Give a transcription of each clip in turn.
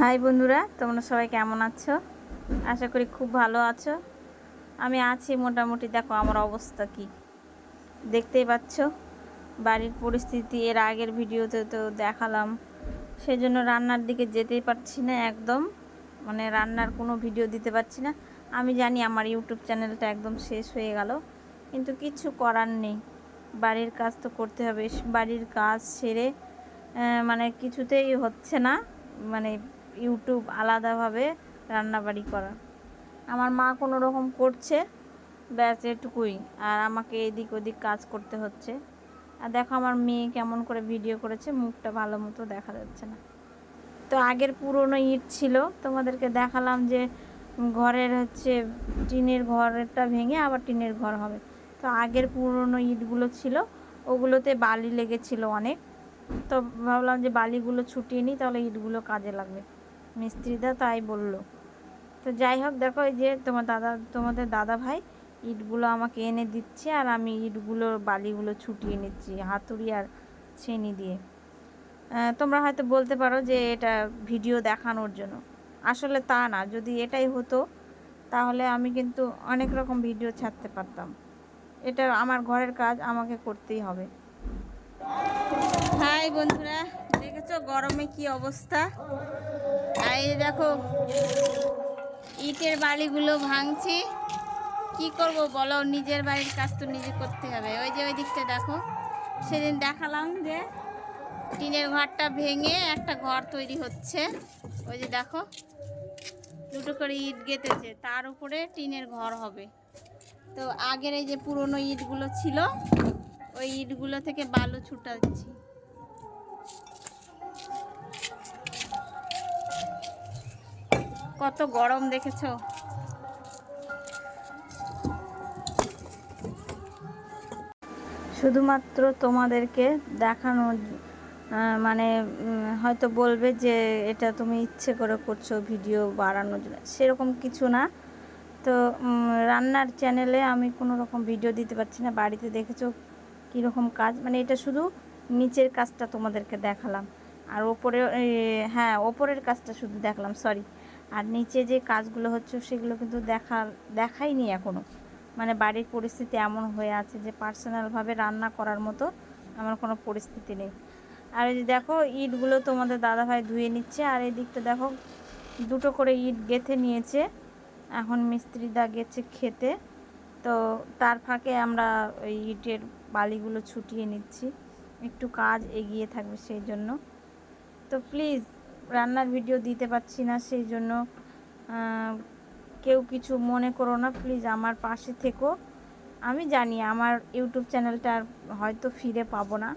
High বন্ধুরা, তোমরা সবাই কেমন আছো? আশা করি খুব ভালো আছো। আমি আছি মোটামুটি, দেখো আমার অবস্থা কি। দেখতেই পাচ্ছ, বাড়ির পরিস্থিতি, এর আগের ভিডিওতে তো দেখালাম। সেজন্য রান্নার দিকে যেতেই পারছি না একদম। মানে রান্নার কোনো ভিডিও দিতে পারছি না। আমি জানি আমার ইউটিউব চ্যানেলটা একদম শেষ হয়ে গেল, কিন্তু কিছু করার নেই। বাড়ির কাজ তো করতে হবে, বাড়ির কাজ সেরে মানে কিছুতেই হচ্ছে না। মানে ইউটিউব আলাদাভাবে রান্নাবাড়ি করা। আমার মা কোনো রকম করছে, ব্যাস এটুকুই। আর আমাকে এদিক ওদিক কাজ করতে হচ্ছে। আর দেখো আমার মেয়ে কেমন করে ভিডিও করেছে, মুখটা ভালো মতো দেখা যাচ্ছে না। তো আগের পুরনো ইট ছিল, তোমাদেরকে দেখালাম যে ঘরের হচ্ছে টিনের ঘরটা ভেঙে আবার টিনের ঘর হবে। তো আগের পুরনো ইটগুলো ছিল, ওগুলোতে বালি লেগেছিল অনেক। তো ভাবলাম যে বালিগুলো ছুটিয়ে নিই, তাহলে ইটগুলো কাজে লাগবে। মিস্ত্রিদা তাই বলল। তো যাই হোক, দেখো এই যে তোমার দাদা, তোমাদের দাদা ভাই ইটগুলো আমাকে এনে দিচ্ছে আর আমি ইটগুলোর বালিগুলো ছুটিয়ে নিচ্ছি হাতুড়ি আর ছেনি দিয়ে। তোমরা হয়তো বলতে পারো যে এটা ভিডিও দেখানোর জন্য। আসলে তা না, যদি এটাই হতো তাহলে আমি কিন্তু অনেক রকম ভিডিও ছাড়তে পারতাম। এটা আমার ঘরের কাজ, আমাকে করতেই হবে। হাই বন্ধুরা গরমে কি অবস্থা? আর এই দেখো, ইটের বালিগুলো ভাঙছি। কি করব বলো? নিজের বাড়ির কাজ তো নিজে করতে হবে। ওই যে ওই দিকটা দেখো, সেদিন দেখালাম যে টিনের ঘরটা ভেঙে একটা ঘর তৈরি হচ্ছে। ওই যে দেখো, দুটো করে ইট গেঁথেছে। তার উপরে টিনের ঘর হবে। তো আগের এই যে পুরনো ইটগুলো ছিল, ওই ইটগুলো থেকে বালু ছুটাচ্ছি। কত গরম দেখেছ। শুধুমাত্র তোমাদেরকে দেখানোর আহ, মানে হয়তো বলবে যে এটা তুমি ইচ্ছে করে করছ ভিডিও বাড়ানোর জন্য। সেরকম কিছু না। তো রান্নার চ্যানেলে আমি কোনো রকম ভিডিও দিতে পারছি না। বাড়িতে দেখেছ কীরকম কাজ? মানে এটা শুধু নিচের কাজটা তোমাদেরকে দেখালাম। আর ওপরে হ্যাঁ ওপরের কাজটা শুধু দেখলাম সরি আর নিচে যে কাজগুলো হচ্ছে সেগুলো কিন্তু দেখা, দেখাইনি এখনও মানে বাড়ির পরিস্থিতি এমন হয়ে আছে যে পার্সোনালভাবে রান্না করার মতো আমার কোনো পরিস্থিতি নেই। আর এই দেখো, ইটগুলো তোমাদের দাদাভাই ধুয়ে নিচ্ছে, আর এই দিকটা দেখো, দুটো করে ইট গেথে নিয়েছে। এখন মিস্ত্রিদা গেছে খেতে। তো তার ফাঁকে আমরা ওই ইটের বালিগুলো ছুটিয়ে নিচ্ছি। একটু কাজ এগিয়ে থাকবে সেই জন্য। তো প্লিজ রান্নার ভিডিও দিতে পারছি না, সেই জন্য কেউ কিছু মনে করো না প্লিজ আমার পাশে থেকো। আমি জানি আমার ইউটিউব চ্যানেলটা আর হয়তো ফিরে পাবো না,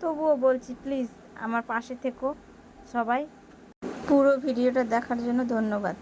তবুও বলছি প্লিজ আমার পাশে থেকো সবাই। পুরো ভিডিওটা দেখার জন্য ধন্যবাদ।